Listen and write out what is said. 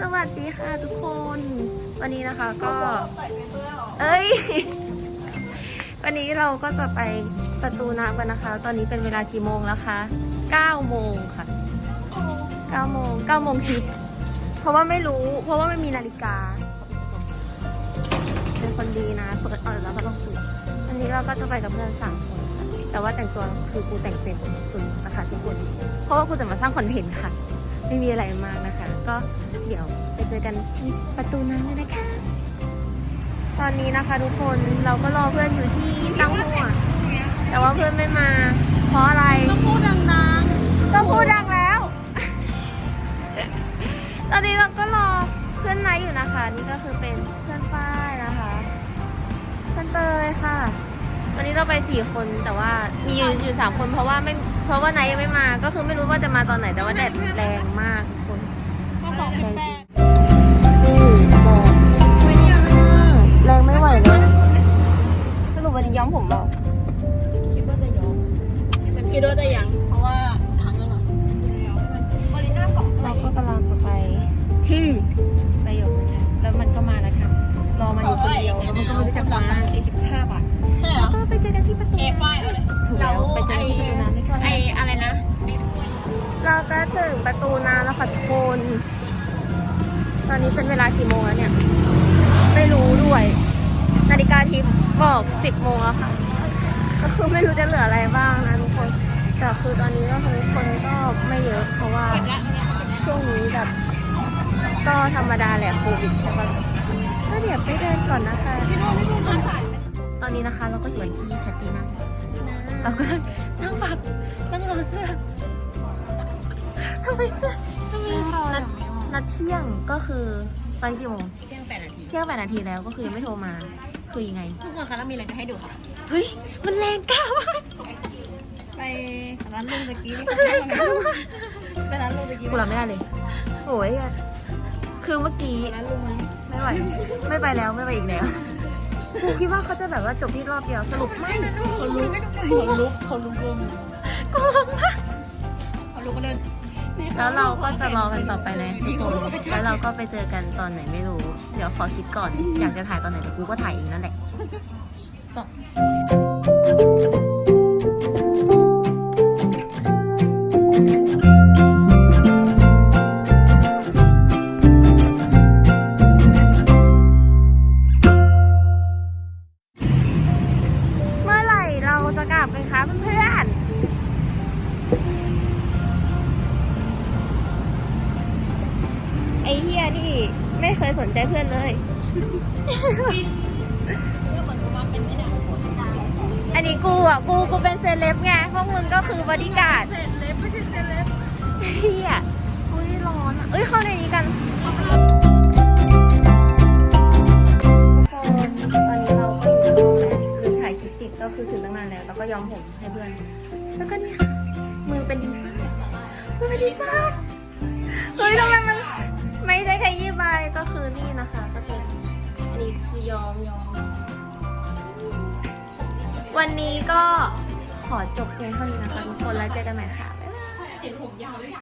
สวัสดีค่ะทุกคน วันนี้นะคะก็ เอ้ย วันนี้เราก็จะไปประตูน้ำกันนะคะ ตอนนี้เป็นเวลากี่โมงแล้วคะ9โมงค่ะ9โมง9โมงทิพย์เพราะว่าไม่รู้ เพราะว่าไม่มีนาฬิกา เป็นคนดีนะ เปิดเออแล้วก็ต้องปิดวันนี้เราก็จะไปกับเพื่อนสามคนค่ะแต่ว่าแต่งตัวคือกูแต่งเต็มสุดนะคะทุกคน เพราะว่ากูจะมาสร้างคอนเทนต์ค่ะ ไม่มีอะไรมากนะคะ ก็เดี๋ยวไปเจอกันที่ประตูน้ำเลยนะคะ ตอนนี้นะคะทุกคนเราก็รอเพื่อนอยู่ที่ตั้งหัวแต่ว่าเพื่อนไม่มา เพราะอะไรต้องพูดดังๆ วันนี้เราไปสี่คนแต่ว่ามีอยู่อยู่สามคนเพราะว่าไม่เพราะว่าไนท์ยังไม่มาก็คือไม่รู้ว่าจะมาตอนไหนแต่ว่าแดดแรงมากทุกคนๆก็สองแปดนี่แดดไม่เนี่ยแรงไม่ไหวเลยสรุปวันนี้ย้อมผมเปล่าคิดว่าจะยอมคิดว่าจะยังเพราะว่าทางกันหรอวาลิน่าเกาะเราก็กำลังจะไปที่ประโยคนะคะแล้วมันก็มาแล้วค่ะรอมาอยู่คนเดียวแล้วมันก็ไม่รู้จักมาสี่สิบห้าบาทใช่ เหรอก็ไปเจอกันที่ประตูเอฟไฟเลยถูกแล้วไปเจอกันที่ประตูน้ำไม่ก็ไอได้อะไรนะ เราก็ถึงประตูน้ำแล้วค่ะทุกคน ตอนนี้เป็นเวลากี่โมงแล้วเนี่ย ไม่รู้ด้วย นาฬิกาทิพย์บอกสิบโมงแล้วค่ะ ก็คือไม่รู้จะเหลืออะไรบ้างนะทุกคน แต่คือตอนนี้ก็คือคนก็ไม่เยอะเพราะว่าช่วงนี้แบบก็ธรรมดาแหละโควิดใช่ปะก็เดี๋ยวไปเดินก่อนนะคะ ตอนนี้นะคะเราก็อยู่ที่แพตตินัมเราก็นั่งฝักนั่งรอเสื้อทำไมเสื้อนัดนัดเที่ยงก็คือไปกี่โมงเที่ยงแปดนาทีเที่ยงแปดนาทีแล้วก็คือยังไม่โทรมาคือยังไงทุกคนคะเรามีอะไรจะให้ดูค่ะเฮ้ยมันแรงกล้ามากไปร้านลุงตะกี้นี่มันแรงกล้ามากไปร้านลุงตะกี้กูรับไม่ได้เลยโอ้ยอะคือเมื่อกี้ร้านลุงไหมไม่ไหวไม่ไปแล้วไม่ไปอีกแล้ว กูคิดว่าเขาจะแบบว่าจบที่รอบเดียวสรุปไม่คนลุกคนลุกคนลุกรวมโกงมากคนลุกก็เดินแล้วเราก็จะรอกันต่อไปนะทุกคนแล้วเราก็ไปเจอกันตอนไหนไม่รู้ เดี๋ยวขอคิดก่อน อยากจะถ่ายตอนไหนเดี๋ยวกูก็ถ่ายเองนั่นแหละเไม่เคยสนใจเพื่อนเลย อันนี้กูอะ กู กูเป็นเซเลบไง พวกมึงก็คือบอดี้การ์ดเสร็จเล็บไม่ใช่เสร็จเล็บเฮียอุ้ยร้อนอะเอ้ยเข้าในนี้กันทุกคนตอนนี้เราก็อยู่ในห้องแล้วคือถ่ายคลิปติดก็คือถึงตั้งนานแล้วแล้วก็ยอมผมให้เพื่อน แล้วก็เนี่ยมือเป็นดีไซน์มือเป็นดีไซน์เฮ้ยทำไอนี่นะคะ ก็เป็นอันนี้คือยอมยอม วันนี้ก็ขอจบเพียงเท่านี้นะคะทุกคนแล้วเจอกันใหม่ค่ะ เห็นผมยาวเลย